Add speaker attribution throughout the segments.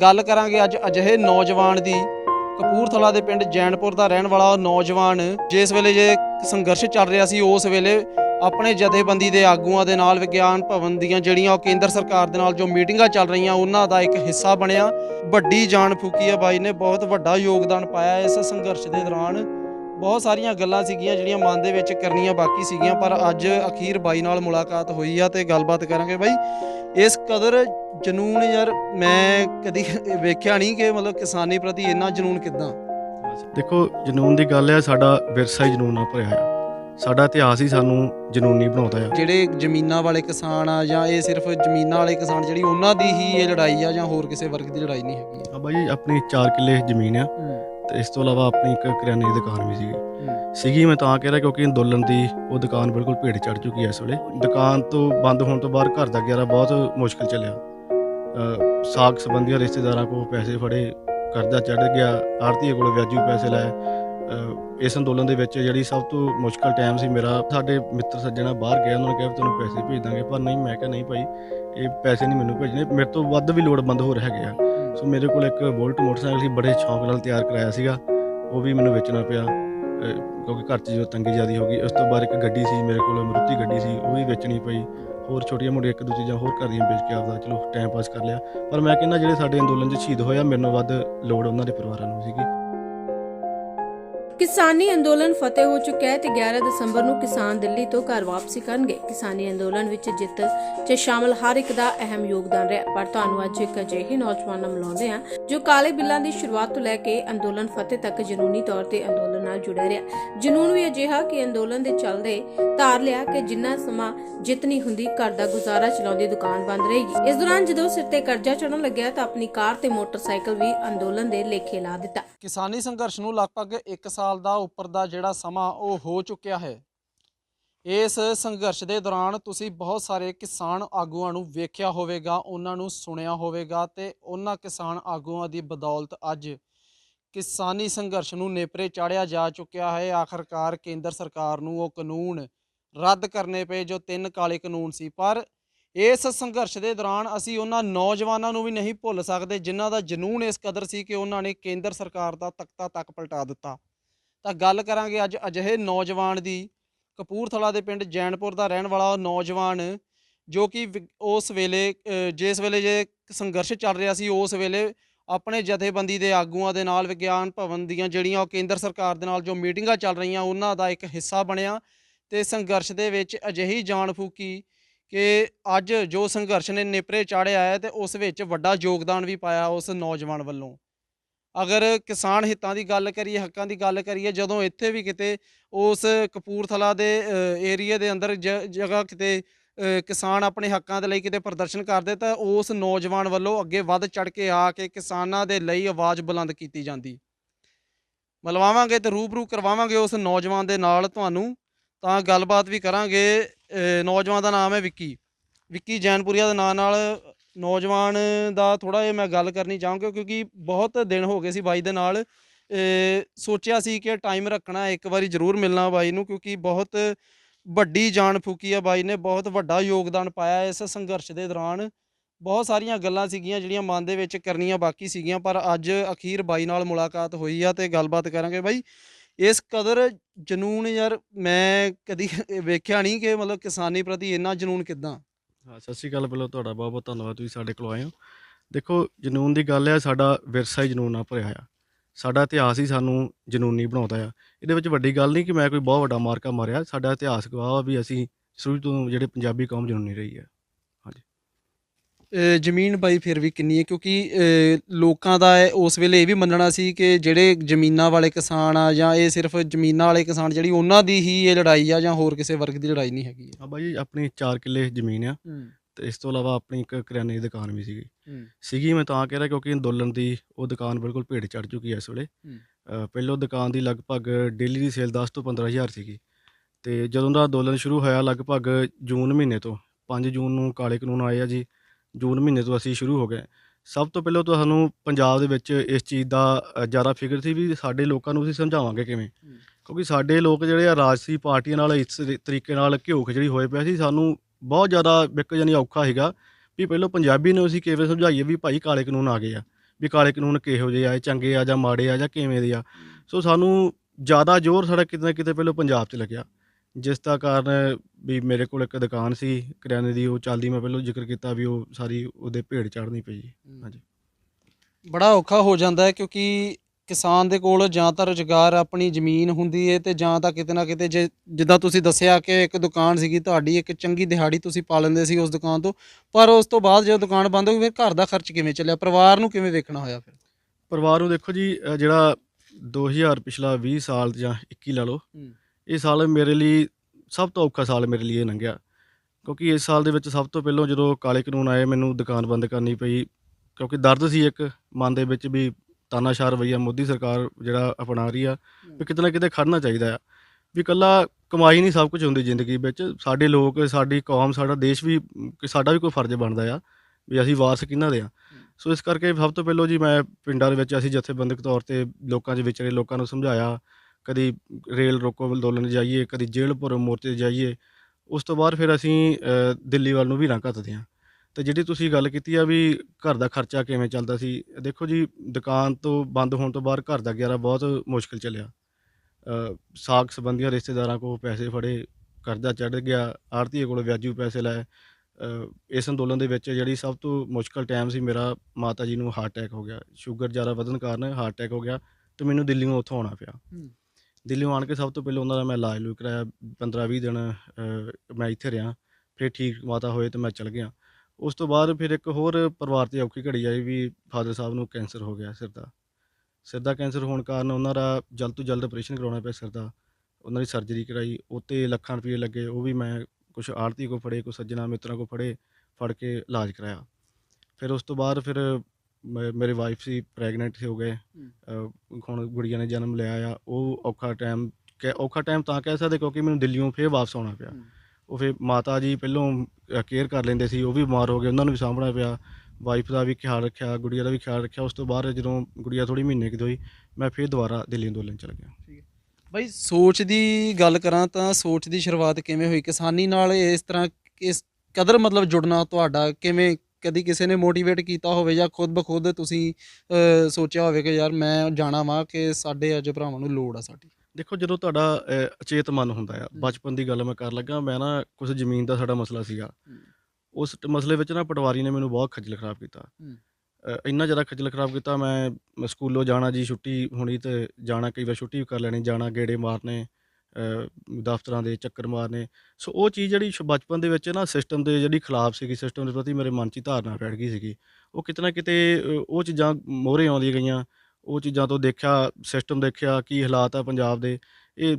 Speaker 1: ਗੱਲ ਕਰਾਂਗੇ ਅੱਜ ਅਜਿਹੇ ਨੌਜਵਾਨ ਦੀ। ਕਪੂਰਥਲਾ ਦੇ ਪਿੰਡ ਜੈਨਪੁਰ ਦਾ ਰਹਿਣ ਵਾਲਾ ਉਹ ਨੌਜਵਾਨ, ਜਿਸ ਵੇਲੇ ਜੇ ਸੰਘਰਸ਼ ਚੱਲ ਰਿਹਾ ਸੀ, ਉਸ ਵੇਲੇ ਆਪਣੇ ਜਥੇਬੰਦੀ ਦੇ ਆਗੂਆਂ ਦੇ ਨਾਲ ਵਿਗਿਆਨ ਭਵਨ ਦੀਆਂ ਜਿਹੜੀਆਂ ਉਹ ਕੇਂਦਰ ਸਰਕਾਰ ਦੇ ਨਾਲ ਜੋ ਮੀਟਿੰਗਾਂ ਚੱਲ ਰਹੀਆਂ, ਉਹਨਾਂ ਦਾ ਇੱਕ ਹਿੱਸਾ ਬਣਿਆ। ਵੱਡੀ ਜਾਨ ਫੂਕੀ ਆ ਬਾਈ ਨੇ, ਬਹੁਤ ਵੱਡਾ ਯੋਗਦਾਨ ਪਾਇਆ ਇਸ ਸੰਘਰਸ਼ ਦੇ ਦੌਰਾਨ। ਬਹੁਤ ਸਾਰੀਆਂ ਗੱਲਾਂ ਸੀਗੀਆਂ ਜਿਹੜੀਆਂ ਮਨ ਦੇ ਵਿੱਚ ਕਰਨੀਆਂ ਬਾਕੀ ਸੀਗੀਆਂ ਪਰ ਅੱਜ ਅਖੀਰ ਬਾਈ ਨਾਲ ਮੁਲਾਕਾਤ ਹੋਈ ਆ ਤੇ ਗੱਲਬਾਤ ਕਰਾਂਗੇ ਬਾਈ। ਇਸ ਕਦਰ ਜਨੂਨ ਯਾਰ ਮੈਂ ਕਦੀ ਵੇਖਿਆ ਨਹੀਂ ਕਿ ਮਤਲਬ ਕਿਸਾਨੀ ਪ੍ਰਤੀ ਇੰਨਾ ਜਨੂਨ ਕਿਦਾਂ।
Speaker 2: ਦੇਖੋ ਜਨੂਨ ਦੀ ਗੱਲ ਹੈ ਸਾਡਾ ਵਿਰਸਾ ਹੀ ਜਨੂਨ ਨਾਲ ਭਰਿਆ ਆ ਸਾਡਾ ਇਤਿਹਾਸ ਹੀ ਸਾਨੂੰ ਜਨੂਨੀ ਬਣਾਉਂਦਾ ਆ।
Speaker 1: ਜਿਹੜੇ ਜ਼ਮੀਨਾਂ ਵਾਲੇ ਕਿਸਾਨ ਆ ਜਾਂ ਇਹ ਸਿਰਫ ਜ਼ਮੀਨਾਂ ਵਾਲੇ ਕਿਸਾਨ ਜਿਹੜੀ ਉਹਨਾਂ ਦੀ ਹੀ ਇਹ ਲੜਾਈ ਆ ਜਾਂ ਹੋਰ ਕਿਸੇ ਵਰਗ ਦੀ ਲੜਾਈ ਨਹੀਂ ਹੈਗੀ।
Speaker 2: ਆ ਬਾਈ ਆਪਣੀ 4 ਕਿੱਲੇ ਜ਼ਮੀਨ ਆ। ਤੇ ਇਸ ਤੋਂ ਇਲਾਵਾ ਆਪਣੀ ਇੱਕ ਕਰਿਆਨੇ ਦੀ ਦੁਕਾਨ ਵੀ ਸੀਗੀ। ਸੀਗੀ ਮੈਂ ਤਾਂ ਕਹਿ ਰਿਹਾ ਕਿਉਂਕਿ ਅੰਦੋਲਨ ਦੀ ਉਹ ਦੁਕਾਨ ਬਿਲਕੁਲ ਭੇੜ ਚੜ ਚੁੱਕੀ ਹੈ ਇਸ ਵੇਲੇ। ਦੁਕਾਨ ਤੋਂ ਬੰਦ ਹੋਣ ਤੋਂ ਬਾਅਦ ਘਰ ਦਾ ਗੁਜ਼ਾਰਾ ਬਹੁਤ ਮੁਸ਼ਕਲ ਚੱਲਿਆ। ਸਾਗ ਸੰਬੰਧੀਆਂ ਰਿਸ਼ਤੇਦਾਰਾਂ ਕੋਲ ਪੈਸੇ ਫੜੇ ਕਰਜ਼ਾ ਚੜ ਗਿਆ ਆਰਤੀ ਕੋਲ ਵਿਆਜੂ ਪੈਸੇ ਲਏ। ਇਸ ਅੰਦੋਲਨ ਦੇ ਵਿੱਚ ਜਿਹੜੀ ਸਭ ਤੋਂ ਮੁਸ਼ਕਲ ਟਾਈਮ ਸੀ ਮੇਰਾ ਸਾਡੇ ਮਿੱਤਰ ਸੱਜਣਾ ਬਾਹਰ ਗਏ ਉਹਨਾਂ ਨੇ ਕਿਹਾ ਤੁਹਾਨੂੰ ਪੈਸੇ ਭੇਜ ਦਾਂਗੇ ਪਰ ਨਹੀਂ ਮੈਂ ਕਿਹਾ ਨਹੀਂ ਭਾਈ ਇਹ ਪੈਸੇ ਨਹੀਂ ਮੈਨੂੰ ਭੇਜਣੇ ਮੇਰੇ ਤੋਂ ਵੱਧ ਵੀ ਲੋੜਵੰਦ ਹੋ ਰਹੇ ਹੈਗੇ ਆ। ਸੋ ਮੇਰੇ ਕੋਲ ਇੱਕ ਬੁਲਟ ਮੋਟਰਸਾਈਕਲ ਸੀ, ਬੜੇ ਸ਼ੌਂਕ ਨਾਲ ਤਿਆਰ ਕਰਾਇਆ ਸੀਗਾ। ਉਹ ਵੀ ਮੈਨੂੰ ਵੇਚਣਾ ਪਿਆ ਕਿਉਂਕਿ ਘਰ 'ਚ ਜਦੋਂ ਤੰਗੀ ਜ਼ਿਆਦੀ ਹੋ ਗਈ, ਉਸ ਤੋਂ ਬਾਅਦ ਇੱਕ ਗੱਡੀ ਸੀ, ਮੇਰੇ ਕੋਲ ਮਰੂਤੀ ਗੱਡੀ ਸੀ, ਉਹ ਵੀ ਵੇਚਣੀ ਪਈ। ਹੋਰ ਛੋਟੀਆਂ ਮੋਟੀਆਂ ਇੱਕ ਦੋ ਚੀਜ਼ਾਂ ਹੋਰ ਘਰ ਦੀਆਂ ਵੇਚ ਕੇ ਆਪਦਾ ਚਲੋ ਟਾਈਮ ਪਾਸ ਕਰ ਲਿਆ। ਪਰ ਮੈਂ ਕਹਿੰਦਾ ਜਿਹੜੇ ਸਾਡੇ ਅੰਦੋਲਨ 'ਚ ਸ਼ਹੀਦ ਹੋਇਆ, ਮੇਰੇ ਨਾਲੋਂ ਵੱਧ ਲੋੜ ਉਹਨਾਂ ਦੇ ਪਰਿਵਾਰਾਂ ਨੂੰ ਸੀਗੀ।
Speaker 3: ਕਿਸਾਨੀ ਅੰਦੋਲਨ ਫਤਿਹ ਹੋ ਚੁੱਕਿਆ ਹੈ ਤੇ 11 ਦਸੰਬਰ ਨੂੰ ਕਿਸਾਨ ਦਿੱਲੀ ਤੋਂ ਘਰ ਵਾਪਸੀ ਕਰਨਗੇ। ਕਿਸਾਨੀ ਅੰਦੋਲਨ ਵਿੱਚ ਜਿੱਤ 'ਚ ਸ਼ਾਮਲ ਹਰ ਇੱਕ ਦਾ ਅਹਿਮ ਯੋਗਦਾਨ ਰਿਹਾ ਪਰ ਤੁਹਾਨੂੰ ਅੱਜ ਇੱਕ ਅਜਿਹੇ ਨੌਜਵਾਨ ਨਾਲ ਮਿਲਾਉਂਦੇ ਹਾਂ, ਜੋ ਕਾਲੇ ਬਿੱਲਾਂ ਦੀ ਸ਼ੁਰੂਆਤ ਤੋਂ ਲੈ ਕੇ ਅੰਦੋਲਨ ਫਤਿਹ ਤੱਕ ਜਨੂਨੀ ਤੌਰ ਤੇ ਅੰਦੋਲਨ ਨਾਲ ਜੁੜਿਆ ਰਿਹਾ ਜਨੂਨ ਵੀ ਅਜਿਹਾ ਕਿ ਅੰਦੋਲਨ ਦੇ ਚੱਲਦੇ ਧਾਰ ਲਿਆ ਕਿ ਜਿੰਨਾ ਸਮਾਂ ਜਿੱਤ ਨਹੀਂ ਹੁੰਦੀ, ਘਰ ਦਾ ਗੁਜ਼ਾਰਾ ਚਲਾਉਂਦੀ ਦੁਕਾਨ ਬੰਦ ਰਹੇਗੀ। ਇਸ ਦੌਰਾਨ ਜਦੋਂ ਸਿਰ ਤੇ ਕਰਜ਼ਾ ਚੜਨ ਲੱਗਿਆ ਤਾਂ ਆਪਣੀ ਕਾਰ ਤੇ ਮੋਟਰਸਾਈਕਲ ਵੀ ਅੰਦੋਲਨ ਦੇ ਲੇਖੇ ਲਾ ਦਿੱਤਾ।
Speaker 1: ਕਿਸਾਨੀ ਸੰਘਰਸ਼ ਨੂੰ ਲਗਭਗ 1 ਸਾਲ ਦਾ ਉੱਪਰ ਦਾ ਜਿਹੜਾ ਸਮਾਂ ਉਹ ਹੋ ਚੁੱਕਿਆ ਹੈ। ਇਸ ਸੰਘਰਸ਼ ਦੇ ਦੌਰਾਨ ਤੁਸੀਂ ਬਹੁਤ ਸਾਰੇ ਕਿਸਾਨ ਆਗੂਆਂ ਨੂੰ ਵੇਖਿਆ ਹੋਵੇਗਾ, ਉਹਨਾਂ ਨੂੰ ਸੁਣਿਆ ਹੋਵੇਗਾ ਤੇ ਉਹਨਾਂ ਕਿਸਾਨ ਆਗੂਆਂ ਦੀ ਬਦੌਲਤ ਅੱਜ ਕਿਸਾਨੀ ਸੰਘਰਸ਼ ਨੂੰ ਨੇਪਰੇ ਚਾੜਿਆ ਜਾ ਚੁੱਕਿਆ ਹੈ। ਆਖਰਕਾਰ ਕੇਂਦਰ ਸਰਕਾਰ ਨੂੰ ਉਹ ਕਾਨੂੰਨ ਰੱਦ ਕਰਨੇ ਪਏ, ਜੋ ਤਿੰਨ ਕਾਲੇ ਕਾਨੂੰਨ ਸੀ। ਪਰ ਇਸ ਸੰਘਰਸ਼ ਦੇ ਦੌਰਾਨ ਅਸੀਂ ਉਹਨਾਂ ਨੌਜਵਾਨਾਂ ਨੂੰ ਵੀ ਨਹੀਂ ਭੁੱਲ ਸਕਦੇ, ਜਿਨ੍ਹਾਂ ਦਾ ਜਨੂਨ ਇਸ ਕਦਰ ਸੀ ਕਿ ਉਹਨਾਂ ਨੇ ਕੇਂਦਰ ਸਰਕਾਰ ਦਾ ਤਖਤਾ ਤੱਕ ਪਲਟਾ ਦਿੱਤਾ। ਤਾਂ ਗੱਲ ਕਰਾਂਗੇ ਅੱਜ ਅਜਿਹੇ ਨੌਜਵਾਨ ਦੀ। ਕਪੂਰਥਲਾ ਦੇ ਪਿੰਡ ਜੈਨਪੁਰ ਦਾ ਰਹਿਣ ਵਾਲਾ ਉਹ ਨੌਜਵਾਨ, ਜੋ ਕਿ ਵਿ- ਉਸ ਵੇਲੇ ਜਿਸ ਵੇਲੇ ਜੇ ਸੰਘਰਸ਼ ਚੱਲ ਰਿਹਾ ਸੀ, ਉਸ ਵੇਲੇ ਆਪਣੇ ਜਥੇਬੰਦੀ ਦੇ ਆਗੂਆਂ ਦੇ ਨਾਲ ਵਿਗਿਆਨ ਭਵਨ ਦੀਆਂ ਜਿਹੜੀਆਂ ਉਹ ਕੇਂਦਰ ਸਰਕਾਰ ਦੇ ਨਾਲ ਜੋ ਮੀਟਿੰਗਾਂ ਚੱਲ ਰਹੀਆਂ, ਉਹਨਾਂ ਦਾ ਇੱਕ ਹਿੱਸਾ ਬਣਿਆ ਤੇ ਸੰਘਰਸ਼ ਦੇ ਵਿੱਚ ਅਜਿਹੀ ਜਾਣ ਫੂਕੀ ਕਿ ਅੱਜ ਜੋ ਸੰਘਰਸ਼ ਨੇ ਨਿਪਰੇ ਚਾੜਿਆ ਹੈ ਤੇ ਉਸ ਵਿੱਚ ਵੱਡਾ ਯੋਗਦਾਨ ਵੀ ਪਾਇਆ ਉਸ ਨੌਜਵਾਨ ਵੱਲੋਂ। ਅਗਰ ਕਿਸਾਨ ਹਿੱਤਾਂ ਦੀ ਗੱਲ ਕਰੀਏ, ਹੱਕਾਂ ਦੀ ਗੱਲ ਕਰੀਏ, ਜਦੋਂ ਇੱਥੇ ਵੀ ਕਿਤੇ ਉਸ ਕਪੂਰਥਲਾ ਦੇ ਏਰੀਆ ਦੇ ਅੰਦਰ ਜ- ਜਗ੍ਹਾ ਕਿਤੇ ਕਿਸਾਨ ਆਪਣੇ ਹੱਕਾਂ ਦੇ ਲਈ ਕਿਤੇ ਪ੍ਰਦਰਸ਼ਨ ਕਰਦੇ, ਤਾਂ ਉਸ ਨੌਜਵਾਨ ਵੱਲੋਂ ਅੱਗੇ ਵੱਧ ਚੜ ਕੇ ਆ ਕੇ ਕਿਸਾਨਾਂ ਦੇ ਲਈ ਆਵਾਜ਼ ਬੁਲੰਦ ਕੀਤੀ ਜਾਂਦੀ। ਮਿਲਵਾਵਾਂਗੇ ਤੇ ਰੂਬਰੂ ਕਰਵਾਵਾਂਗੇ ਉਸ ਨੌਜਵਾਨ ਦੇ ਨਾਲ ਤੁਹਾਨੂੰ, ਤਾਂ ਗੱਲਬਾਤ ਵੀ ਕਰਾਂਗੇ। ਨੌਜਵਾਨ ਦਾ ਨਾਮ ਹੈ ਵਿੱਕੀ। ਵਿੱਕੀ ਜੈਨਪੁਰੀਆ ਦੇ ਨਾਂ ਨਾਲ ਨੌਜਵਾਨ ਦਾ ਥੋੜਾ ਜਿਹਾ ਮੈਂ ਗੱਲ ਕਰਨੀ ਚਾਹਾਂਗਾ ਕਿਉਂਕਿ ਬਹੁਤ ਦਿਨ ਹੋ ਗਏ ਸੀ ਬਾਈ ਦੇ ਨਾਲ। ਸੋਚਿਆ ਸੀ ਕਿ ਟਾਈਮ ਰੱਖਣਾ, ਇੱਕ ਵਾਰੀ ਜ਼ਰੂਰ ਮਿਲਣਾ ਬਾਈ ਨੂੰ ਕਿਉਂਕਿ ਬਹੁਤ ਵੱਡੀ ਜਾਨ ਫੂਕੀ ਆ ਬਾਈ ਨੇ, ਬਹੁਤ ਵੱਡਾ ਯੋਗਦਾਨ ਪਾਇਆ ਇਸ ਸੰਘਰਸ਼ ਦੇ ਦੌਰਾਨ। ਬਹੁਤ ਸਾਰੀਆਂ ਗੱਲਾਂ ਸੀਗੀਆਂ ਜਿਹੜੀਆਂ ਮਨ ਦੇ ਵਿੱਚ ਕਰਨੀਆਂ ਬਾਕੀ ਸੀਗੀਆਂ, ਪਰ ਅੱਜ ਅਖੀਰ ਬਾਈ ਨਾਲ ਮੁਲਾਕਾਤ ਹੋਈ ਆ ਤੇ ਗੱਲਬਾਤ ਕਰਾਂਗੇ ਬਾਈ। ਇਸ ਕਦਰ ਜਨੂਨ ਯਾਰ ਮੈਂ ਕਦੀ ਵੇਖਿਆ ਨਹੀਂ ਕਿ ਮਤਲਬ ਕਿਸਾਨੀ ਪ੍ਰਤੀ ਇੰਨਾ ਜਨੂਨ ਕਿਦਾਂ?
Speaker 2: ਹਾਂ, ਸਤਿ ਸ਼੍ਰੀ ਅਕਾਲ ਪਹਿਲਾਂ ਤੁਹਾਡਾ ਬਹੁਤ ਬਹੁਤ ਧੰਨਵਾਦ ਤੁਸੀਂ ਸਾਡੇ ਕੋਲ ਆਏ ਹੋ। ਦੇਖੋ, ਜਨੂਨ ਦੀ ਗੱਲ ਹੈ, ਸਾਡਾ ਵਿਰਸਾ ਹੀ ਜਨੂਨ ਨਾਲ ਭਰਿਆ ਆ ਸਾਡਾ ਇਤਿਹਾਸ ਹੀ ਸਾਨੂੰ ਜਨੂਨੀ ਬਣਾਉਂਦਾ ਆ। ਇਹਦੇ ਵਿੱਚ ਵੱਡੀ ਗੱਲ ਨਹੀਂ ਕਿ ਮੈਂ ਕੋਈ ਬਹੁਤ ਵੱਡਾ ਮਾਰਕਾ ਮਾਰਿਆ। ਸਾਡਾ ਇਤਿਹਾਸ ਗਵਾਹ ਵਾ ਵੀ ਅਸੀਂ ਸ਼ੁਰੂ ਤੋਂ ਜਿਹੜੇ ਪੰਜਾਬੀ ਕੌਮ ਜਨੂਨੀ ਰਹੀ ਹੈ।
Speaker 1: ਜ਼ਮੀਨ ਬਾਈ ਫਿਰ ਵੀ ਕਿੰਨੀ ਹੈ? ਕਿਉਂਕਿ ਲੋਕਾਂ ਦਾ ਉਸ ਵੇਲੇ ਇਹ ਵੀ ਮੰਨਣਾ ਸੀ ਕਿ ਜਿਹੜੇ ਜ਼ਮੀਨਾਂ ਵਾਲੇ ਕਿਸਾਨ ਆ ਜਾਂ ਇਹ ਸਿਰਫ ਜ਼ਮੀਨਾਂ ਵਾਲੇ ਕਿਸਾਨ ਜਿਹੜੀ ਉਹਨਾਂ ਦੀ ਹੀ ਇਹ ਲੜਾਈ ਆ ਜਾਂ ਹੋਰ ਕਿਸੇ ਵਰਗ ਦੀ ਲੜਾਈ ਨਹੀਂ ਹੈਗੀ
Speaker 2: ਆ ਬਾਈ ਆਪਣੀ 4 ਕਿੱਲੇ ਜ਼ਮੀਨ ਆ ਤੇ ਇਸ ਤੋਂ ਇਲਾਵਾ ਆਪਣੀ ਇੱਕ ਕਰਿਆਨੇ ਦੀ ਦੁਕਾਨ ਵੀ ਸੀਗੀ। ਸੀਗੀ ਮੈਂ ਤਾਂ ਕਹਿ ਰਿਹਾ ਕਿਉਂਕਿ ਅੰਦੋਲਨ ਦੀ ਉਹ ਦੁਕਾਨ ਬਿਲਕੁਲ ਭੇੜ ਚੜ ਚੁੱਕੀ ਹੈ ਇਸ ਵੇਲੇ। ਪਹਿਲੋਂ ਦੁਕਾਨ ਦੀ ਲਗਭਗ ਡੇਲੀ ਦੀ ਸੇਲ 10 ਤੋਂ 15000 ਸੀਗੀ। ਤੇ ਜਦੋਂ ਦਾ ਅੰਦੋਲਨ ਸ਼ੁਰੂ ਹੋਇਆ ਲਗਭਗ ਜੂਨ ਮਹੀਨੇ ਤੋਂ 5 ਜੂਨ ਨੂੰ ਕਾਲੇ ਕਾਨੂੰਨ ਆਏ ਆ ਜੀ। ਜੂਨ ਮਹੀਨੇ ਤੋਂ ਅਸੀਂ ਸ਼ੁਰੂ ਹੋ ਗਏ। ਸਭ ਤੋਂ ਪਹਿਲਾਂ ਤੁਹਾਨੂੰ ਪੰਜਾਬ ਦੇ ਵਿੱਚ ਇਸ ਚੀਜ਼ ਦਾ ਅ, ਜ਼ਿਆਦਾ ਫਿਕਰ ਸੀ ਵੀ ਸਾਡੇ ਲੋਕਾਂ ਨੂੰ ਅਸੀਂ ਸਮਝਾਵਾਂਗੇ ਕਿਵੇਂ। ਕਿਉਂਕਿ ਸਾਡੇ ਲੋਕ ਜਿਹੜੇ ਆ ਰਾਜਸੀ ਪਾਰਟੀਆਂ ਨਾਲ ਇਸ ਤਰੀ- ਤਰੀਕੇ ਨਾਲ ਘਿਓ ਖਿਚੜੀ ਹੋਏ ਪਿਆ ਸੀ ਸਾਨੂੰ ਬਹੁਤ ਜ਼ਿਆਦਾ ਇੱਕ ਜਾਨੀ ਔਖਾ ਹੈਗਾ ਵੀ ਪਹਿਲਾਂ ਪੰਜਾਬੀ ਨੂੰ ਅਸੀਂ ਕਿਵੇਂ ਸਮਝਾਈਏ ਵੀ ਭਾਈ ਕਾਲੇ ਕਾਨੂੰਨ ਆ ਗਏ ਆ ਵੀ ਕਾਲੇ ਕਾਨੂੰਨ ਕਿਹੋ ਜਿਹੇ ਆ ਇਹ ਚੰਗੇ ਆ ਜਾਂ ਮਾੜੇ ਆ ਜਾਂ ਕਿਵੇਂ ਦੇ ਆ। ਸੋ ਸਾਨੂੰ ਜ਼ਿਆਦਾ ਜ਼ੋਰ ਸਾਡਾ ਕਿਤੇ ਨਾ ਕਿਤੇ ਪਹਿਲਾਂ ਪੰਜਾਬ 'ਚ ਲੱਗਿਆ। ਜਿਸ ਦਾ ਕਾਰਨ ਵੀ ਮੇਰੇ ਕੋਲ ਇੱਕ ਦੁਕਾਨ ਸੀ ਕਰਿਆਨੇ ਦੀ ਉਹ ਚੱਲਦੀ ਮੈਂ ਪਹਿਲਾਂ ਜ਼ਿਕਰ ਕੀਤਾ ਵੀ ਉਹ ਸਾਰੀ ਉਹਦੇ ਭੇੜ ਚੜ੍ਹਨੀ ਪਈ ਹਾਂਜੀ।
Speaker 1: ਬੜਾ ਔਖਾ ਹੋ ਜਾਂਦਾ ਹੈ ਕਿਉਂਕਿ ਕਿਸਾਨ ਦੇ ਕੋਲ ਜਾਂ ਤਾਂ ਰੁਜ਼ਗਾਰ ਆਪਣੀ ਜ਼ਮੀਨ ਹੁੰਦੀ ਹੈ ਤੇ ਜਾਂ ਤਾਂ ਕਿਤੇ ਨਾ ਕਿਤੇ ਜੇ ਜਿੱਦਾਂ ਤੁਸੀਂ ਦੱਸਿਆ ਕਿ ਇੱਕ ਦੁਕਾਨ ਸੀਗੀ ਤੁਹਾਡੀ ਇੱਕ ਚੰਗੀ ਦਿਹਾੜੀ ਤੁਸੀਂ ਪਾ ਲੈਂਦੇ ਸੀ ਉਸ ਦੁਕਾਨ ਤੋਂ ਪਰ ਉਸ ਤੋਂ ਬਾਅਦ ਜਦੋਂ ਦੁਕਾਨ ਬੰਦ ਹੋ ਗਈ ਫਿਰ ਘਰ ਦਾ ਖਰਚ ਕਿਵੇਂ ਚੱਲਿਆ? ਪਰਿਵਾਰ ਨੂੰ ਕਿਵੇਂ ਵੇਖਣਾ ਹੋਇਆ ਫਿਰ?
Speaker 2: ਪਰਿਵਾਰ ਨੂੰ ਦੇਖੋ ਜੀ ਅ, ਜਿਹੜਾ 2000 ਪਿਛਲਾ 20 ਸਾਲ ਜਾਂ 21 ਲਾ ਲਓ ਇਹ ਸਾਲ ਮੇਰੇ ਲਈ ਸਭ ਤੋਂ ਔਖਾ ਸਾਲ ਮੇਰੇ ਲਈ ਇਹ ਲੰਘਿਆ। ਕਿਉਂਕਿ ਇਸ ਸਾਲ ਦੇ ਵਿੱਚ ਸਭ ਤੋਂ ਪਹਿਲਾਂ ਜਦੋਂ ਕਾਲੇ ਕਾਨੂੰਨ ਆਏ, ਮੈਨੂੰ ਦੁਕਾਨ ਬੰਦ ਕਰਨੀ ਪਈ। ਕਿਉਂਕਿ ਦਰਦ ਸੀ ਇੱਕ, ਮਨ ਦੇ ਵਿੱਚ ਵੀ ਤਾਨਾਸ਼ਾਰ ਰਵੱਈਆ ਮੋਦੀ ਸਰਕਾਰ ਜਿਹੜਾ ਅਪਣਾ ਰਹੀ ਆ, ਵੀ ਕਿਤੇ ਨਾ ਕਿਤੇ ਖੜਨਾ ਚਾਹੀਦਾ ਆ। ਵੀ ਕੱਲਾ ਕਮਾਈ ਨਹੀਂ ਸਭ ਕੁਝ ਹੁੰਦੀ ਜ਼ਿੰਦਗੀ ਵਿੱਚ। ਸਾਡੇ ਲੋਕ, ਸਾਡੀ ਕੌਮ, ਸਾਡਾ ਦੇਸ਼ ਵੀ ਸਾਡਾ ਵੀ ਕੋਈ ਫਰਜ਼ ਬਣਦਾ ਆ, ਵੀ ਅਸੀਂ ਵਾਰਸ ਕਿਹਨਾਂ ਦੇ ਆ। ਸੋ ਇਸ ਕਰਕੇ ਸਭ ਤੋਂ ਪਹਿਲਾਂ ਜੀ ਮੈਂ ਪਿੰਡਾਂ ਦੇ ਵਿੱਚ ਅਸੀਂ ਜਥੇਬੰਦਕ ਤੌਰ ਤੇ ਲੋਕਾਂ 'ਚ ਵਿਚਰੇ ਲੋਕਾਂ ਨੂੰ ਸਮਝਾਇਆ। ਕਦੀ ਰੇਲ ਰੋਕੋ ਅੰਦੋਲਨ ਜਾਈਏ, ਕਦੀ ਜੇਲ੍ਹ ਭਰੋ ਮੋਰਚੇ 'ਤੇ ਜਾਈਏ, ਉਸ ਤੋਂ ਬਾਅਦ ਫਿਰ ਅਸੀਂ ਦਿੱਲੀ ਵੱਲ ਨੂੰ ਵੀ ਰਾਂ ਘੱਤਦੇ ਹਾਂ। ਤੇ ਜਿਹੜੀ ਤੁਸੀਂ ਗੱਲ ਕੀਤੀ ਆ ਵੀ ਘਰ ਦਾ ਖਰਚਾ ਕਿਵੇਂ ਚੱਲਦਾ ਸੀ, ਦੇਖੋ ਜੀ, ਦੁਕਾਨ ਤੋਂ ਬੰਦ ਹੋਣ ਤੋਂ ਬਾਅਦ ਘਰ ਦਾ ਗੁਜ਼ਾਰਾ ਬਹੁਤ ਮੁਸ਼ਕਿਲ ਚੱਲਿਆ। ਸਾਗ ਸੰਬੰਧੀਆਂ ਰਿਸ਼ਤੇਦਾਰਾਂ ਕੋਲ ਪੈਸੇ ਫੜੇ, ਕਰਜ਼ਾ ਚੜ੍ਹ ਗਿਆ ਆੜਤੀਏ ਕੋਲ ਵਿਆਜੂ ਪੈਸੇ ਲਏ। ਇਸ ਅੰਦੋਲਨ ਦੇ ਵਿੱਚ ਜਿਹੜੀ ਸਭ ਤੋਂ ਮੁਸ਼ਕਲ ਟਾਈਮ ਸੀ ਮੇਰਾ, ਮਾਤਾ ਜੀ ਨੂੰ ਹਾਰਟ ਅਟੈਕ ਹੋ ਗਿਆ। ਸ਼ੂਗਰ ਜ਼ਿਆਦਾ ਵਧਣ ਕਾਰਨ ਹਾਰਟ ਅਟੈਕ ਹੋ ਗਿਆ ਤੇ ਮੈਨੂੰ ਦਿੱਲੀੋਂ ਉੱਥੋਂ ਆਉਣਾ ਪਿਆ। ਦਿੱਲੀੋਂ ਆਣ ਕੇ ਸਭ ਤੋਂ ਪਹਿਲਾਂ ਉਹਨਾਂ ਦਾ ਮੈਂ ਇਲਾਜ ਲੂ ਕਰਾਇਆ 15-20 ਦਿਨ ਮੈਂ ਇੱਥੇ ਰਿਹਾ, ਫਿਰ ਠੀਕ ਮਾਤਾ ਹੋਏ ਤੇ ਮੈਂ ਚਲ ਗਿਆ। ਉਸ ਤੋਂ ਬਾਅਦ ਫਿਰ ਇੱਕ ਹੋਰ ਪਰਿਵਾਰ ਤੇ ਔਖੀ ਘੜੀ ਆਈ ਵੀ ਫਾਦਰ ਸਾਹਿਬ ਨੂੰ ਕੈਂਸਰ ਹੋ ਗਿਆ ਸਿਰ ਦਾ। ਸਿਰ ਦਾ ਕੈਂਸਰ ਹੋਣ ਕਾਰਨ ਉਹਨਾਂ ਦਾ ਜਲਦ ਤੋਂ ਜਲਦ ਆਪਰੇਸ਼ਨ ਕਰਾਉਣਾ ਪਿਆ ਸਿਰ ਦਾ। ਉਹਨਾਂ ਦੀ ਸਰਜਰੀ ਕਰਾਈ, ਉੱਤੇ ਲੱਖਾਂ ਰੁਪਏ ਲੱਗੇ, ਉਹ ਵੀ ਮੈਂ ਕੁਝ ਆੜਤੀ ਕੋ ਫੜੇ ਕੁਝ ਸੱਜਣਾ ਮਿੱਤਰਾਂ ਕੋ ਫੜੇ, ਫੜ ਕੇ ਇਲਾਜ ਕਰਾਇਆ। ਫਿਰ ਉਸ ਤੋਂ ਬਾਅਦ ਫਿਰ ਮੇ- ਮੇਰੇ ਵਾਈਫ ਸੀ ਪ੍ਰੈਗਨੈਂਟ ਹੋ ਗਏ। ਹੁਣ ਗੁੜੀਆ ਨੇ ਜਨਮ ਲਿਆ ਆ ਉਹ ਔਖਾ ਟਾਈਮ ਔਖਾ ਟਾਈਮ ਤਾਂ ਕਹਿ ਸਕਦੇ ਕਿਉਂਕਿ ਮੈਨੂੰ ਦਿੱਲੀੋਂ ਫੇਰ ਵਾਪਸ ਆਉਣਾ ਪਿਆ।
Speaker 1: ਹੂੰ।
Speaker 2: ਉਹ ਫਿਰ ਮਾਤਾ ਜੀ ਪਹਿਲੋਂ ਕੇਅਰ ਕਰ ਲੈਂਦੇ ਸੀ ਉਹ ਵੀ ਬਿਮਾਰ ਹੋ ਗਏ ਉਹਨਾਂ ਨੂੰ ਵੀ ਸਾਂਭਣਾ ਪਿਆ। ਵਾਈਫ ਦਾ ਵੀ ਖਿਆਲ ਰੱਖਿਆ ਗੁੜੀਆ ਦਾ ਵੀ ਖਿਆਲ ਰੱਖਿਆ ਉਸ ਤੋਂ ਬਾਅਦ ਜਦੋਂ ਗੁੜੀਆ ਥੋੜੀ ਮਹੀਨੇ ਕੁ ਦੀ ਹੋਈ ਮੈਂ ਫੇਰ ਦੁਬਾਰਾ ਦਿੱਲੀ ਅੰਦੋਲਨ ਚਲ ਗਿਆ
Speaker 1: ਬਈ ਸੋਚ ਦੀ ਗੱਲ ਕਰਾਂ ਤਾਂ ਸੋਚ ਦੀ ਸ਼ੁਰੂਆਤ ਕਿਵੇਂ ਹੋਈ? ਕਿਸਾਨੀ ਨਾਲ ਇਸ ਤਰ੍ਹਾਂ ਇਸ ਕਦਰ ਮਤਲਬ ਜੁੜਨਾ ਤੁਹਾਡਾ? ਕਿਵੇਂ ਕਦੀ ਕਿਸੇ ਨੇ ਮੋਟੀਵੇਟ ਕੀਤਾ ਹੋਵੇ ਜਾਂ ਖੁਦ ਬਖੁਦ ਤੁਸੀਂ ਸੋਚਿਆ ਹੋਵੇ ਕਿ ਯਾਰ ਮੈਂ ਜਾਣਾ ਵਾਂ ਕਿ ਸਾਡੇ ਅੱਜ ਭਰਾਵਾਂ ਨੂੰ ਲੋੜ ਆ ਸਾਡੀ।
Speaker 2: ਦੇਖੋ ਜਦੋਂ ਤੁਹਾਡਾ ਅ, ਅਚੇਤ ਮਨ ਹੁੰਦਾ ਆ ਬਚਪਨ ਦੀ ਗੱਲ ਮੈਂ ਕਰ ਲੱਗਾ ਮੈਂ ਨਾ ਕੁਝ ਜ਼ਮੀਨ ਦਾ ਸਾਡਾ ਮਸਲਾ ਸੀਗਾ। ਉਸ ਟ- ਮਸਲੇ ਵਿੱਚ ਨਾ ਪਟਵਾਰੀ ਨੇ ਮੈਨੂੰ ਬਹੁਤ ਖੱਜਲ ਖਰਾਬ ਕੀਤਾ। ਅ, ਇੰਨਾ ਜ਼ਿਆਦਾ ਖੱਜਲ ਖਰਾਬ ਕੀਤਾ ਮੈਂ ਮੈਂ ਸਕੂਲੋਂ ਜਾਣਾ ਜੀ ਛੁੱਟੀ ਹੋਣੀ ਤੇ ਜਾਣਾ ਕਈ ਵਾਰ ਛੁੱਟੀ ਵੀ ਕਰ ਲੈਣੀ ਜਾਣਾ ਗੇੜੇ ਮਾਰਨੇ ਦਫ਼ਤਰਾਂ ਦੇ ਚੱਕਰ ਮਾਰਨੇ। ਸੋ ਉਹ ਚੀਜ਼ ਜਿਹੜੀ ਬਚਪਨ ਦੇ ਵਿੱਚ ਨਾ ਸਿਸਟਮ ਦੇ ਜਿਹੜੀ ਖਿਲਾਫ ਸੀਗੀ, ਸਿਸਟਮ ਦੇ ਪ੍ਰਤੀ ਮੇਰੇ ਮਨ 'ਚ ਹੀ ਧਾਰਨਾ ਬੈਠ ਗਈ ਸੀਗੀ। ਉਹ ਕਿਤੇ ਨਾ ਕਿਤੇ ਉਹ ਚੀਜ਼ਾਂ ਮੋਹਰੇ ਆਉਂਦੀਆਂ ਗਈਆਂ। ਉਹ ਚੀਜ਼ਾਂ ਤੋਂ ਦੇਖਿਆ, ਸਿਸਟਮ ਦੇਖਿਆ, ਕੀ ਹਾਲਾਤ ਆ ਪੰਜਾਬ ਦੇ। ਇਹ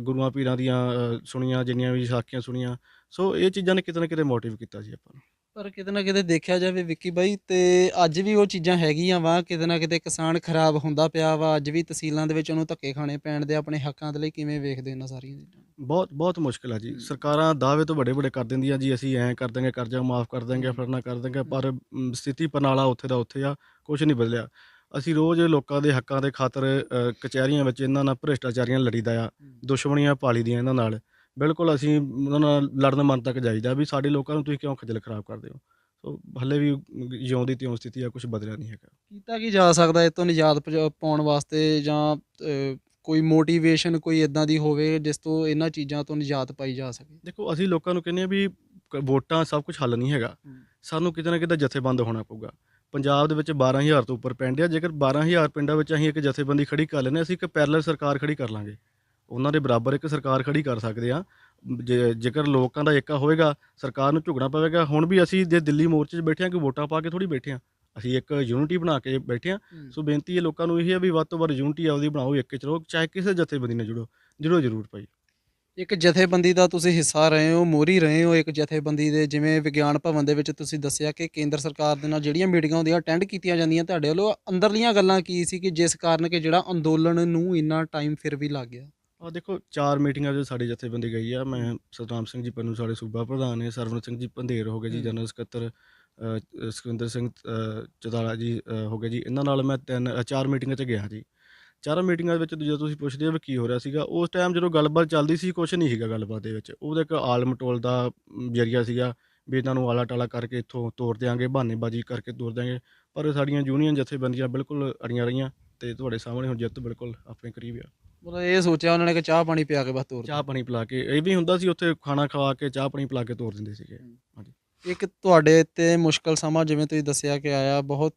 Speaker 2: ਗੁਰੂਆਂ ਪੀਰਾਂ ਦੀਆਂ ਸੁਣੀਆਂ, ਜਿੰਨੀਆਂ ਵੀ ਸਾਖੀਆਂ ਸੁਣੀਆਂ। ਸੋ ਇਹ ਚੀਜ਼ਾਂ ਨੇ ਕਿਤੇ ਨਾ ਕਿਤੇ ਮੋਟਿਵ ਕੀਤਾ ਸੀ ਆਪਾਂ ਨੂੰ।
Speaker 1: ਪਰ ਕਿਤੇ ਨਾ ਕਿਤੇ ਦੇਖਿਆ ਜਾਵੇ ਵਿੱਕੀ ਬਾਈ ਤੇ ਅੱਜ ਵੀ ਉਹ ਚੀਜ਼ਾਂ ਹੈਗੀਆਂ ਵਾ ਕਿਤੇ ਨਾ ਕਿਤੇ ਕਿਸਾਨ ਖਰਾਬ ਹੁੰਦਾ ਪਿਆ ਵਾ ਅੱਜ ਵੀ ਤਹਿਸੀਲਾਂ ਦੇ ਵਿੱਚ ਉਹਨੂੰ ਧੱਕੇ ਖਾਣੇ ਪੈਣ ਦੇ ਆਪਣੇ ਹੱਕਾਂ ਦੇ ਲਈ ਕਿਵੇਂ ਵੇਖਦੇ ਇਹਨਾਂ ਸਾਰੀਆਂ ਚੀਜ਼ਾਂ?
Speaker 2: ਬਹੁਤ ਬਹੁਤ ਮੁਸ਼ਕਿਲ ਆ ਜੀ। ਸਰਕਾਰਾਂ ਦਾਅਵੇ ਤੋਂ ਵੱਡੇ ਵੱਡੇ ਕਰ ਦਿੰਦੀਆਂ ਜੀ ਅਸੀਂ ਐਂ ਕਰ ਦਾਂਗੇ ਕਰਜ਼ਾ ਮਾਫ ਕਰ ਦਾਂਗੇ ਫਰਨਾ ਕਰ ਦਾਂਗੇ ਪਰ ਸਥਿਤੀ ਪਰਨਾਲਾ ਉੱਥੇ ਦਾ ਉੱਥੇ ਆ ਕੁਝ ਨਹੀਂ ਬਦਲਿਆ ਅਸੀਂ ਰੋਜ਼ ਲੋਕਾਂ ਦੇ ਹੱਕਾਂ ਦੇ ਖਾਤਰ ਕਚਹਿਰੀਆਂ ਵਿੱਚ ਇਹਨਾਂ ਨਾਲ ਭ੍ਰਿਸ਼ਟਾਚਾਰੀਆਂ ਲੜੀਦਾ ਆ ਦੁਸ਼ਮਣੀਆਂ ਪਾਲੀ ਦੀਆਂ ਇਹਨਾਂ ਨਾਲ ਬਿਲਕੁਲ ਅਸੀਂ ਉਹਨਾਂ ਨਾਲ ਲੜਨ ਮਨ ਤੱਕ ਜਾਈਦਾ ਵੀ ਸਾਡੇ ਲੋਕਾਂ ਨੂੰ ਤੁਸੀਂ ਕਿਉਂ ਖੱਜਲ ਖਰਾਬ ਕਰਦੇ ਹੋ? ਸੋ ਹੱਲੇ ਵੀ ਜਿਉਂ ਦੀ ਤਿਉਂ ਸਥਿਤੀ ਆ ਕੁਝ ਬਦਲਿਆ ਨਹੀਂ ਹੈਗਾ।
Speaker 1: ਕੀਤਾ ਕੀ ਜਾ ਸਕਦਾ ਇਹ ਤੋਂ ਨਿਜਾਤ ਪਾਉਣ ਵਾਸਤੇ ਜਾਂ ਕੋਈ ਮੋਟੀਵੇਸ਼ਨ ਕੋਈ ਇਦਾਂ ਦੀ ਹੋਵੇ ਜਿਸ ਤੋਂ ਇਹਨਾਂ ਚੀਜ਼ਾਂ ਤੋਂ ਨਿਜਾਤ ਪਾਈ ਜਾ ਸਕੇ?
Speaker 2: ਦੇਖੋ ਅਸੀਂ ਲੋਕਾਂ ਨੂੰ ਕਹਿੰਦੇ ਆ ਵੀ ਵੋਟਾਂ ਸਭ ਕੁਝ ਹੱਲ ਨਹੀਂ ਹੈਗਾ। ਸਾਨੂੰ ਕਿਤੇ ਨਾ ਕਿਤੇ ਜਥੇਬੰਦ ਹੋਣਾ ਪਊਗਾ। ਪੰਜਾਬ ਦੇ ਵਿੱਚ 12000 ਤੋਂ ਉੱਪਰ ਪਿੰਡ ਆ ਜੇਕਰ 12000 ਪਿੰਡਾਂ ਵਿੱਚ ਅਸੀਂ ਇੱਕ ਜਥੇਬੰਦੀ ਖੜੀ ਕਰ ਹਾਂ, ਅਸੀਂ ਇੱਕ ਪੈਰਲਲ ਸਰਕਾਰ ਖੜੀ ਕਰ ਲਾਂਗੇ। ਉਹਨਾਂ ਦੇ ਬਰਾਬਰ ਇੱਕ ਸਰਕਾਰ ਖੜੀ ਕਰ ਸਕਦੇ ਆ। ਜੇ- ਜੇਕਰ ਲੋਕਾਂ ਦਾ ਏਕਾ ਹੋਏਗਾ ਸਰਕਾਰ ਨੂੰ ਝੁਕਣਾ ਪਵੇਗਾ। ਹੁਣ ਵੀ ਅਸੀਂ ਜੇ ਦਿੱਲੀ ਮੋਰਚੇ 'ਚ ਬੈਠੇ ਆ ਕਿ ਵੋਟਾਂ ਪਾ ਕੇ ਥੋੜੀ ਬੈਠੇ ਆ। ਅਸੀਂ ਇੱਕ ਯੂਨਿਟੀ ਬਣਾ ਕੇ ਬੈਠੇ ਆ। ਸੋ ਬੇਨਤੀ ਹੈ ਲੋਕਾਂ ਨੂੰ ਇਹ ਹੈ ਵੀ ਵੱਧ ਤੋਂ ਵੱਧ ਯੂਨਿਟੀ ਆਪਦੀ ਬਣਾਓ ਇੱਕ 'ਚ ਰਹੋ ਚਾਹੇ ਕਿਸੇ ਜਥੇਬੰਦੀ ਨਾਲ ਜੁੜੋ। ਜੁੜੋ ਜ਼ਰੂਰ ਭਾਈ।
Speaker 1: ਇੱਕ ਜਥੇਬੰਦੀ ਦਾ ਤੁਸੀਂ ਹਿੱਸਾ ਰਹੇ ਹੋ ਮੋਰੀ ਰਹੇ ਹੋ ਇੱਕ ਜਥੇਬੰਦੀ ਦੇ ਜਿਵੇਂ ਵਿਗਿਆਨ ਭਵਨ ਦੇ ਵਿੱਚ ਤੁਸੀਂ ਦੱਸਿਆ ਕਿ ਕੇਂਦਰ ਸਰਕਾਰ ਦੇ ਨਾਲ ਜਿਹੜੀਆਂ ਮੀਟਿੰਗਾਂ ਹੁੰਦੀਆਂ ਅਟੈਂਡ ਕੀਤੀਆਂ ਜਾਂਦੀਆਂ ਤੁਹਾਡੇ ਵੱਲੋਂ ਅੰਦਰਲੀਆਂ ਗੱਲਾਂ ਕੀ ਸੀ ਕਿ ਜਿਸ ਕਾਰਨ ਕਿ ਜਿਹੜਾ ਅੰਦੋਲਨ ਨੂੰ ਇੰਨਾ ਟਾਈਮ ਫਿਰ ਵੀ ਲੱਗ ਗਿਆ?
Speaker 2: ਆ ਦੇਖੋ ਚਾਰ ਮੀਟਿੰਗਾਂ 'ਚ ਸਾਡੀ ਜਥੇਬੰਦੀ ਗਈ ਆ। ਮੈਂ ਸਤਨਾਮ ਸਿੰਘ ਜੀ ਪੰਨੂ ਸਾਡੇ ਸੂਬਾ ਪ੍ਰਧਾਨ ਨੇ ਸਰਵਨ ਸਿੰਘ ਜੀ ਪੰਧੇਰ ਹੋ ਗਏ ਜੀ। ਜਨਰਲ ਸਕੱਤਰ ਅ, ਸੁਖਵਿੰਦਰ ਸਿੰਘ ਅ, ਚੌਧਾਲਾ ਜੀ ਅ, ਹੋ ਗਏ ਜੀ। ਇਹਨਾਂ ਨਾਲ ਮੈਂ ਤਿੰਨ ਅ, ਚਾਰ ਮੀਟਿੰਗਾਂ 'ਚ ਗਿਆ ਜੀ। ਚਾਰਾਂ ਮੀਟਿੰਗਾਂ ਦੇ ਵਿੱਚ ਜਦੋਂ ਤੁਸੀਂ ਪੁੱਛਦੇ ਹੋ ਵੀ ਕੀ ਹੋ ਰਿਹਾ ਸੀਗਾ। ਉਸ ਟਾਈਮ ਜਦੋਂ ਗੱਲਬਾਤ ਚੱਲਦੀ ਸੀ ਕੁਝ ਨਹੀਂ ਸੀਗਾ ਗੱਲਬਾਤ ਦੇ ਵਿੱਚ। ਉਹਦਾ ਇੱਕ ਆਲ ਮਟੋਲ ਦਾ ਮ, ਜ਼ਰੀਆ ਸੀਗਾ ਵੀ ਇਹਨਾਂ ਨੂੰ ਆਲਾ ਟਾਲਾ ਕਰਕੇ ਇੱਥੋਂ ਤੋੜ ਦਿਆਂਗੇ ਬਹਾਨੇਬਾਜ਼ੀ ਕਰਕੇ ਤੋੜ ਦਿਆਂਗੇ। ਪਰ ਸਾਡੀਆਂ ਯੂਨੀਅਨ ਜਥੇਬੰਦੀਆਂ ਬਿਲਕੁਲ ਅੜੀਆਂ ਰਹੀਆਂ ਤੇ ਤੁਹਾਡੇ ਸਾਹਮਣੇ ਹੁਣ ਜਿੱਤ ਬਿਲਕੁਲ ਆਪਣੇ ਕਰੀਬ ਆ।
Speaker 1: ਮਤਲਬ ਇਹ ਸੋਚਿਆ ਉਹਨਾਂ ਨੇ ਕਿ ਚਾਹ ਪਾਣੀ ਪਿਆ ਕੇ ਬਸ ਤੋਰ
Speaker 2: ਚਾਹ ਪਾਣੀ ਪਿਲਾ ਕੇ ਇਹ ਵੀ ਹੁੰਦਾ ਸੀ ਉੱਥੇ ਖਾਣਾ ਖਵਾ ਕੇ ਚਾਹ ਪਾਣੀ ਪਿਲਾ ਕੇ ਤੋੜ ਦਿੰਦੇ ਸੀਗੇ।
Speaker 1: ਇੱਕ ਤੁਹਾਡੇ ਤੇ ਮੁਸ਼ਕਲ ਸਮਾਂ ਜਿਵੇਂ ਤੁਸੀਂ ਦੱਸਿਆ ਕਿ ਆਇਆ ਬਹੁਤ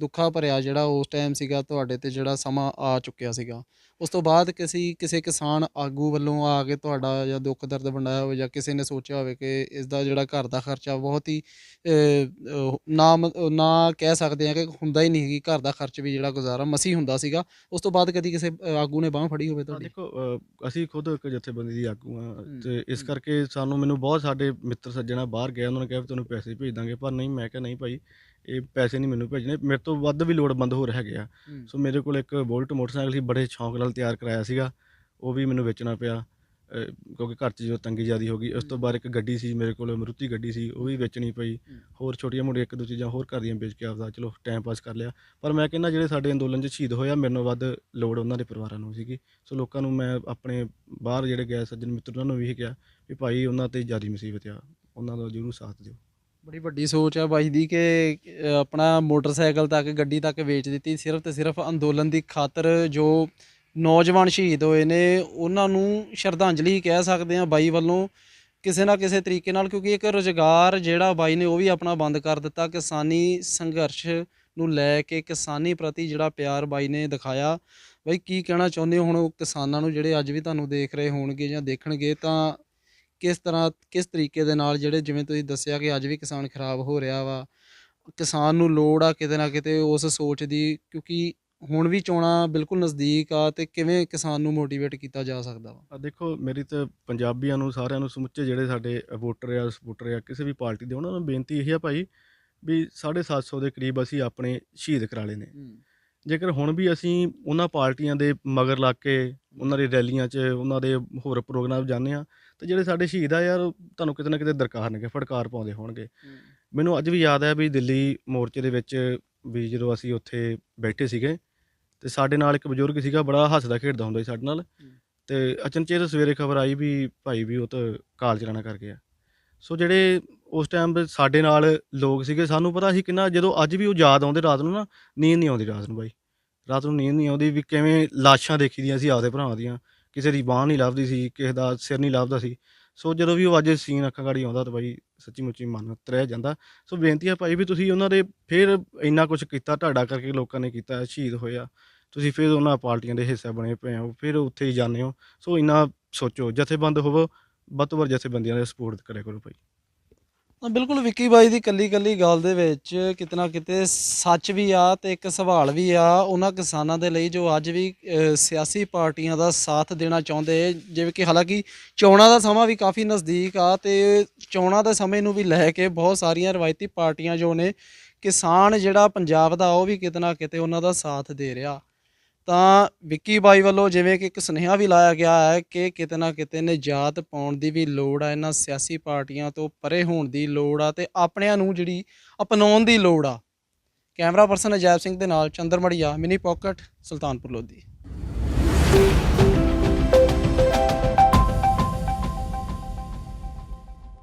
Speaker 1: ਦੁੱਖਾ ਭਰਿਆ ਜਿਹੜਾ ਉਸ ਟਾਈਮ ਸੀਗਾ ਤੁਹਾਡੇ ਤੇ ਜਿਹੜਾ ਸਮਾਂ ਆ ਚੁੱਕਿਆ ਸੀਗਾ। ਉਸ ਤੋਂ ਬਾਅਦ ਕਿਸੇ ਕਿਸੇ ਕਿਸਾਨ ਆਗੂ ਵੱਲੋਂ ਆ ਕੇ ਤੁਹਾਡਾ ਜਾਂ ਦੁੱਖ ਦਰਦ ਵੰਡਾਇਆ ਹੋਵੇ ਜਾਂ ਕਿਸੇ ਨੇ ਸੋਚਿਆ ਹੋਵੇ ਕਿ ਇਸ ਦਾ ਜਿਹੜਾ ਘਰ ਦਾ ਖਰਚਾ ਬਹੁਤ ਹੀ ਅਹ, ਨਾ ਕਹਿ ਸਕਦੇ ਆ ਕਿ ਹੁੰਦਾ ਹੀ ਨਹੀਂ ਸੀ ਘਰ ਦਾ ਖਰਚ ਵੀ ਜਿਹੜਾ ਗੁਜ਼ਾਰਾ ਮਸੀ ਹੁੰਦਾ ਸੀਗਾ ਉਸ ਤੋਂ ਬਾਅਦ ਕਦੀ ਕਿਸੇ ਆਗੂ ਨੇ ਬਾਹ ਫੜੀ ਹੋਵੇ ਤੁਹਾਡੀ
Speaker 2: ਦੇਖੋ ਅਸੀਂ ਖੁਦ ਇੱਕ ਜਥੇਬੰਦੀ ਦੀ ਆਗੂ ਆ ਤੇ ਇਸ। ਕਰਕੇ ਸਾਨੂੰ ਮੈਨੂੰ ਬਹੁਤ ਸਾਡੇ ਮਿੱਤਰ ਸੱਜਣਾ ਬਾਹਰ ਗਏ ਉਹਨਾਂ ਨੇ ਕਿਹਾ ਵੀ ਤੁਹਾਨੂੰ ਪੈਸੇ ਭੇਜ ਦਾਂਗੇ ਪਰ ਨਹੀਂ ਮੈਂ ਕਿਹਾ ਨਹੀਂ ਭਾਈ ਇਹ ਪੈਸੇ ਨਹੀਂ ਮੈਨੂੰ ਭੇਜਣੇ ਮੇਰੇ ਤੋਂ ਵੱਧ ਵੀ ਲੋੜਵੰਦ ਹੋ ਰਹੇ ਹੈਗੇ ਆ।
Speaker 1: ਹੂੰ।
Speaker 2: ਸੋ ਮੇਰੇ ਕੋਲ ਇੱਕ ਬੋਲਟ ਮੋਟਰਸਾਈਕਲ ਸੀ ਬੜੇ ਸ਼ੌਂਕ ਨਾਲ ਤਿਆਰ ਕਰਾਇਆ ਸੀਗਾ। ਉਹ ਵੀ ਮੈਨੂੰ ਵੇਚਣਾ ਪਿਆ ਕਿਉਂਕਿ ਘਰ 'ਚ ਜੋ ਤੰਗੀ ਜ਼ਿਆਦੀ ਹੋ ਗਈ ਉਸ ਤੋਂ ਬਾਅਦ ਇੱਕ ਗੱਡੀ ਸੀ ਮੇਰੇ ਕੋਲ ਮਰੂਤੀ ਗੱਡੀ ਸੀ ਉਹ ਵੀ ਵੇਚਣੀ ਪਈ।
Speaker 1: ਹੂੰ।
Speaker 2: ਹੋਰ ਛੋਟੀਆਂ ਮੋਟੀਆਂ ਇੱਕ ਦੋ ਚੀਜ਼ਾਂ ਹੋਰ ਘਰ ਦੀਆਂ ਵੇਚ ਕੇ ਆਪਦਾ ਚਲੋ ਟਾਈਮ ਪਾਸ ਕਰ ਲਿਆ। ਪਰ ਮੈਂ ਕਹਿੰਦਾ ਜਿਹੜੇ ਸਾਡੇ ਅੰਦੋਲਨ 'ਚ ਸ਼ਹੀਦ ਹੋਇਆ ਮੇਰੇ ਨਾਲੋਂ ਵੱਧ ਲੋੜ ਉਹਨਾਂ ਦੇ ਪਰਿਵਾਰਾਂ ਨੂੰ ਸੀਗੀ। ਸੋ ਲੋਕਾਂ ਨੂੰ ਮੈਂ ਆਪਣੇ ਬਾਹਰ ਜਿਹੜੇ ਗਏ ਸੱਜਣ ਮਿੱਤਰ ਉਹਨਾਂ ਨੂੰ ਵੀ ਇਹ ਕਿਹਾ ਵੀ ਭਾਈ ਉਹਨਾਂ ਤੇ ਜਿਆਦੀ ਮੁਸੀਬਤ ਆ ਉਹਨਾਂ ਦਾ ਜ਼ਰੂਰ ਸਾਥ ਦਿਓ।
Speaker 1: ਬੜੀ ਵੱਡੀ ਸੋਚ ਆ ਬਾਈ ਦੀ ਕਿ ਆਪਣਾ ਮੋਟਰਸਾਈਕਲ ਤੱਕ, ਗੱਡੀ ਤੱਕ ਵੇਚ ਦਿੱਤੀ। ਸਿਰਫ ਤੇ ਸਿਰਫ ਅੰਦੋਲਨ ਦੀ ਖਾਤਰ ਜੋ ਨੌਜਵਾਨ ਸ਼ਹੀਦ ਹੋਏ ਨੇ, ਉਹਨਾਂ ਨੂੰ ਸ਼ਰਧਾਂਜਲੀ ਕਹਿ ਸਕਦੇ ਆ ਬਾਈ ਵੱਲੋਂ ਕਿਸੇ ਨਾ ਕਿਸੇ ਤਰੀਕੇ ਨਾਲ, ਕਿਉਂਕਿ ਇੱਕ ਰੁਜ਼ਗਾਰ ਜਿਹੜਾ ਬਾਈ ਨੇ ਉਹ ਵੀ ਆਪਣਾ ਬੰਦ ਕਰ ਦਿੱਤਾ, ਕਿਸਾਨੀ ਸੰਘਰਸ਼ ਨੂੰ ਲੈ ਕੇ ਕਿਸਾਨੀ ਪ੍ਰਤੀ ਜਿਹੜਾ ਪਿਆਰ ਬਾਈ ਨੇ ਦਿਖਾਇਆ। ਬਾਈ, ਕੀ ਕਹਿਣਾ ਚਾਹੁੰਦੇ ਹੋ? ਹੁਣ ਉਹ ਕਿਸਾਨਾਂ ਨੂੰ ਜਿਹੜੇ ਅੱਜ ਵੀ ਤੁਹਾਨੂੰ ਦੇਖ ਰਹੇ ਹੋਣਗੇ ਜਾਂ ਦੇਖਣਗੇ, ਤਾਂ ਕਿਸ ਤਰ੍ਹਾਂ ਕਿਸ ਤਰੀਕੇ ਦੇ ਨਾਲ ਜਿਹੜੇ ਜਿਵੇਂ ਤੁਸੀਂ ਦੱਸਿਆ ਕਿ ਅੱਜ ਵੀ ਕਿਸਾਨ ਖਰਾਬ ਹੋ ਰਿਹਾ ਵਾ ਕਿਸਾਨ ਨੂੰ ਲੋੜ ਆ ਕਿਤੇ ਨਾ ਕਿਤੇ ਉਸ ਸੋਚ ਦੀ ਕਿਉਂਕਿ ਹੁਣ ਵੀ ਚੋਣਾਂ ਬਿਲਕੁਲ ਨਜ਼ਦੀਕ ਆ ਤੇ ਕਿਵੇਂ ਕਿਸਾਨ ਨੂੰ ਮੋਟੀਵੇਟ ਕੀਤਾ ਜਾ ਸਕਦਾ ਵਾ?
Speaker 2: ਆ ਦੇਖੋ ਮੇਰੀ ਤਾਂ ਪੰਜਾਬੀਆਂ ਨੂੰ ਸਾਰਿਆਂ ਨੂੰ ਸਮੁੱਚੇ ਜਿਹੜੇ ਸਾਡੇ ਵੋਟਰ ਆ ਸਪੋਰਟਰ ਆ ਕਿਸੇ ਵੀ ਪਾਰਟੀ ਦੇ ਉਹਨਾਂ ਨੂੰ ਬੇਨਤੀ ਇਹ ਆ ਭਾਈ ਵੀ 750 ਦੇ ਕਰੀਬ ਅਸੀਂ ਆਪਣੇ ਸ਼ਹੀਦ ਕਰਾ ਲਏ ਨੇ। ਜੇਕਰ ਹੁਣ ਵੀ ਅਸੀਂ ਉਹਨਾਂ ਪਾਰਟੀਆਂ ਦੇ ਮਗਰ ਲੱਗ ਕੇ ਉਹਨਾਂ ਦੀ ਰੈਲੀਆਂ 'ਚ ਉਹਨਾਂ ਦੇ ਹੋਰ ਪ੍ਰੋਗਰਾਮ ਜਾਂਦੇ ਆ ਤੇ ਜਿਹੜੇ ਸਾਡੇ ਸ਼ਹੀਦ ਆ ਯਾਰ ਤੁਹਾਨੂੰ ਕਿਤੇ ਨਾ ਕਿਤੇ ਦਰਕਾਰਨਗੇ ਫੜਕਾਰ ਪਾਉਂਦੇ ਹੋਣਗੇ। ਮੈਨੂੰ ਅੱਜ ਵੀ ਯਾਦ ਹੈ ਵੀ ਦਿੱਲੀ ਮੋਰਚੇ ਦੇ ਵਿੱਚ ਵੀ ਜਦੋਂ ਅਸੀਂ ਉੱਥੇ ਬੈਠੇ ਸੀਗੇ ਤੇ ਸਾਡੇ ਨਾਲ ਇੱਕ ਬਜ਼ੁਰਗ ਸੀਗਾ ਬੜਾ ਹੱਸਦਾ ਖੇਡਦਾ ਹੁੰਦਾ ਸੀ ਸਾਡੇ ਨਾਲ। ਤੇ ਅਚਨਚੇਤ ਸਵੇਰੇ ਖਬਰ ਆਈ ਵੀ ਭਾਈ ਵੀ ਉਹ ਤਾਂ ਕਾਲ ਚਲਾਣਾ ਕਰ ਗਿਆ। ਸੋ ਜਿਹੜੇ ਉਸ ਟਾਈਮ ਸਾਡੇ ਨਾਲ ਲੋਕ ਸੀਗੇ ਸਾਨੂੰ ਪਤਾ ਸੀ ਕਿੰਨਾ ਜਦੋਂ ਅੱਜ ਵੀ ਉਹ ਯਾਦ ਆਉਂਦੇ ਰਾਤ ਨੂੰ ਨਾ ਨੀਂਦ ਨਹੀਂ ਆਉਂਦੀ ਰਾਤ ਨੂੰ ਬਾਈ। ਰਾਤ ਨੂੰ ਨੀਂਦ ਨਹੀਂ ਆਉਂਦੀ ਵੀ ਕਿਵੇਂ ਲਾਸ਼ਾਂ ਦੇਖੀਦੀਆਂ ਸੀ ਆਪਦੇ ਭਰਾਵਾਂ ਦੀਆਂ। ਕਿਸੇ ਦੀ ਬਾਹ ਨਹੀਂ ਲੱਭਦੀ ਸੀ, ਕਿਸੇ ਦਾ ਸਿਰ ਨਹੀਂ ਲੱਭਦਾ ਸੀ। ਸੋ ਜਦੋਂ ਵੀ ਉਹ ਅੱਜ ਸੀਨ ਅੱਖਾਂ ਗਾੜੀ ਆਉਂਦਾ ਤਾਂ ਬਾਈ ਸੱਚੀ ਮੁੱਚੀ ਮਨ ਤਰਹਿ ਜਾਂਦਾ। ਸੋ ਬੇਨਤੀ ਹੈ ਭਾਈ ਵੀ ਤੁਸੀਂ ਉਹਨਾਂ ਦੇ ਫਿਰ ਇੰਨਾ ਕੁਝ ਕੀਤਾ, ਤੁਹਾਡਾ ਕਰਕੇ ਲੋਕਾਂ ਨੇ ਕੀਤਾ, ਸ਼ਹੀਦ ਹੋਇਆ। ਤੁਸੀਂ ਫਿਰ ਉਹਨਾਂ ਪਾਰਟੀਆਂ ਦੇ ਹਿੱਸਾ ਬਣੇ ਪਏ ਹੋ, ਫਿਰ ਉੱਥੇ ਹੀ ਜਾਂਦੇ ਹੋ। ਸੋ ਇੰਨਾ ਸੋਚੋ, ਜਥੇਬੰਦ ਹੋਵੋ, ਵੱਧ ਤੋਂ ਵੱਧ ਜਥੇਬੰਦੀਆਂ ਦੇ ਸਪੋਰਟ ਕਰਿਆ ਕਰੋ ਭਾਈ।
Speaker 1: ਤਾਂ ਬਿਲਕੁਲ ਵਿੱਕੀ ਬਾਈ ਦੀ ਕੱਲੀ ਕੱਲੀ ਗੱਲ ਦੇ ਵਿੱਚ ਕਿਤੇ ਨਾ ਕਿਤੇ ਸੱਚ ਵੀ ਆ ਤੇ ਇੱਕ ਸਵਾਲ ਵੀ ਆ। ਉਹਨਾਂ ਕਿਸਾਨਾਂ ਦੇ ਲਈ ਜੋ ਅੱਜ ਵੀ ਸਿਆਸੀ ਪਾਰਟੀਆਂ ਦਾ ਸਾਥ ਦੇਣਾ ਚਾਹੁੰਦੇ, ਜਿਵੇਂ ਕਿ ਹਾਲਾਂਕਿ ਚੋਣਾਂ ਦਾ ਸਮਾਂ ਵੀ ਕਾਫੀ ਨਜ਼ਦੀਕ ਆ ਤੇ ਚੋਣਾਂ ਦੇ ਸਮੇਂ ਨੂੰ ਵੀ ਲੈ ਕੇ ਬਹੁਤ ਸਾਰੀਆਂ ਰਵਾਇਤੀ ਪਾਰਟੀਆਂ ਜੋ ਨੇ, ਕਿਸਾਨ ਜਿਹੜਾ ਪੰਜਾਬ ਦਾ ਉਹ ਵੀ ਕਿਤੇ ਨਾ ਕਿਤੇ ਉਹਨਾਂ ਦਾ ਸਾਥ ਦੇ ਰਿਹਾ। ਤਾਂ ਵਿੱਕੀ ਬਾਈ ਵੱਲੋਂ ਜਿਵੇਂ ਕਿ ਇੱਕ ਸੁਨੇਹਾ ਵੀ ਲਾਇਆ ਗਿਆ ਹੈ ਕਿ ਕਿਤੇ ਨਾ ਕਿਤੇ ਨਿਜਾਤ ਪਾਉਣ ਦੀ ਵੀ ਲੋੜ ਆ, ਇਹਨਾਂ ਸਿਆਸੀ ਪਾਰਟੀਆਂ ਤੋਂ ਪਰੇ ਹੋਣ ਦੀ ਲੋੜ ਆ ਤੇ ਆਪਣਿਆਂ ਨੂੰ ਜਿਹੜੀ ਅਪਣਾਉਣ ਦੀ ਲੋੜ ਆ। ਕੈਮਰਾ ਪਰਸਨ ਅਜੈਬ ਸਿੰਘ ਦੇ ਨਾਲ ਚੰਦਰਮੜੀਆ, ਮਿਨੀ ਪਾਕਟ, ਸੁਲਤਾਨਪੁਰ ਲੋਧੀ।